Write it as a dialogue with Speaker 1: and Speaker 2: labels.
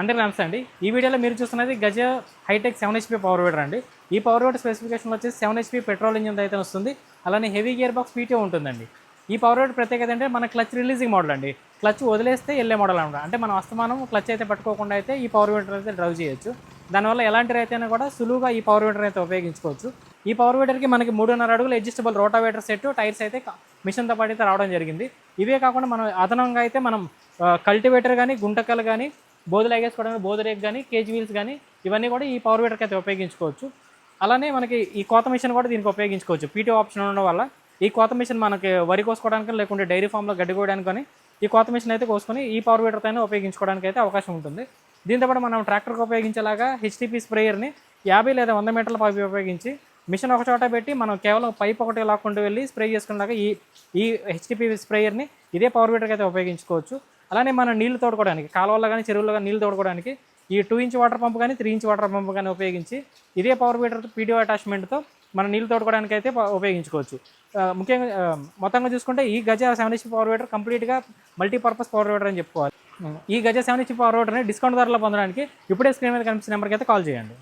Speaker 1: అందరికీ నమస్తే అండి. ఈ వీడియోలో మీరు చూస్తున్నది Gaja hitech seven HP power weeder అండి. ఈ పవర్ వీడర్ స్పెసిఫికేషన్ వచ్చేసి సెవెన్ హెచ్పీ పెట్రోల్ ఇంజిన్ అయితే వస్తుంది. అలానే హెవీ గియర్ బాక్స్ పీటీ ఉంటుందండి. ఈ పవర్ వీడర్ ప్రత్యేకత అంటే మన క్లచ్ రిలీజింగ్ మోడల్ అండి. క్లచ్ వదిలేస్తే వెళ్ళే మోడల్ అనమాట. అంటే మనం అస్తమానం క్లచ్ అయితే పట్టుకోకుండా అయితే ఈ పవర్ వీడర్ అయితే డ్రైవ్ చేయొచ్చు. దానివల్ల ఎలాంటి రైతైనా కూడా సులువుగా ఈ పవర్ వీడర్ అయితే ఉపయోగించుకోవచ్చు. ఈ పవర్ వీడర్కి మనకి మూడున్నర అడుగులు అడ్జస్టబుల్ రోటావేటర్ సెట్ టైర్స్ అయితే మిషన్తో పాటు అయితే రావడం జరిగింది. ఇవే కాకుండా మనం అదనంగా అయితే మనం కల్టివేటర్ కానీ గుంటకలు కానీ బోధులు ఎగేసుకోవడానికి బోధురేక్ కానీ కేజీ వీల్స్ కానీ ఇవన్నీ కూడా ఈ పవర్ వీటర్కి అయితే ఉపయోగించుకోవచ్చు. అలానే మనకి ఈ కోత మిషన్ కూడా దీనికి ఉపయోగించుకోవచ్చు. పీటీ ఆప్షన్ ఉండడం వల్ల ఈ కోత మిషన్ మనకి వరి కోసుకోవడానికి లేకుంటే డైరీ ఫామ్లో గడ్డి కోయడానికి కానీ ఈ కోత మిషన్ అయితే కోసుకొని ఈ పవర్ వీడర్తో ఉపయోగించుకోవడానికి అయితే అవకాశం ఉంటుంది. దీంతోపాటు మనం ట్రాక్టర్కి ఉపయోగించేలాగా హెచ్టీపీ స్ప్రేయర్ని యాభై లేదా వంద మీటర్ల పైపు ఉపయోగించి మిషన్ ఒక చోట పెట్టి మనం కేవలం పైప్ ఒకటి లాక్కుంటూ వెళ్ళి స్ప్రే చేసుకునేలాగా ఈ ఈ హెచ్టీపీ స్ప్రేయర్ని ఇదే పవర్ వీటర్కి అయితే ఉపయోగించుకోవచ్చు. అలానే మనం నీళ్ళు తోడుకోవడానికి కాలువల్లో కానీ చెరువుల్లో కానీ నీళ్ళు తోడుకోవడానికి ఈ టూ ఇంచ్ వాటర్ పంప్ కానీ త్రీ ఇంచ్ వాటర్ పంప్ కానీ ఉపయోగించి ఇదే పవర్ మీటర్ పీడియో అటాచ్మెంట్తో మనం నీళ్ళు తోడుకోవడానికి అయితే ఉపయోగించుకోవచ్చు. ముఖ్యంగా మొత్తంగా చూసుకుంటే ఈ గజ సెవెన్ ఇచ్చి పవర్ వేటర్ కంప్లీట్గా మల్టీపర్పస్ పవర్ వీడర్ అని చెప్పుకోవాలి. ఈ గజ సెవెన్ ఇచ్చి పవర్ వేటర్ని డిస్కౌంట్ ధరలో పొందడానికి ఇప్పుడే స్క్రీన్ మీద కనిపించిన నెంబర్కి అయితే కాల్ చేయండి.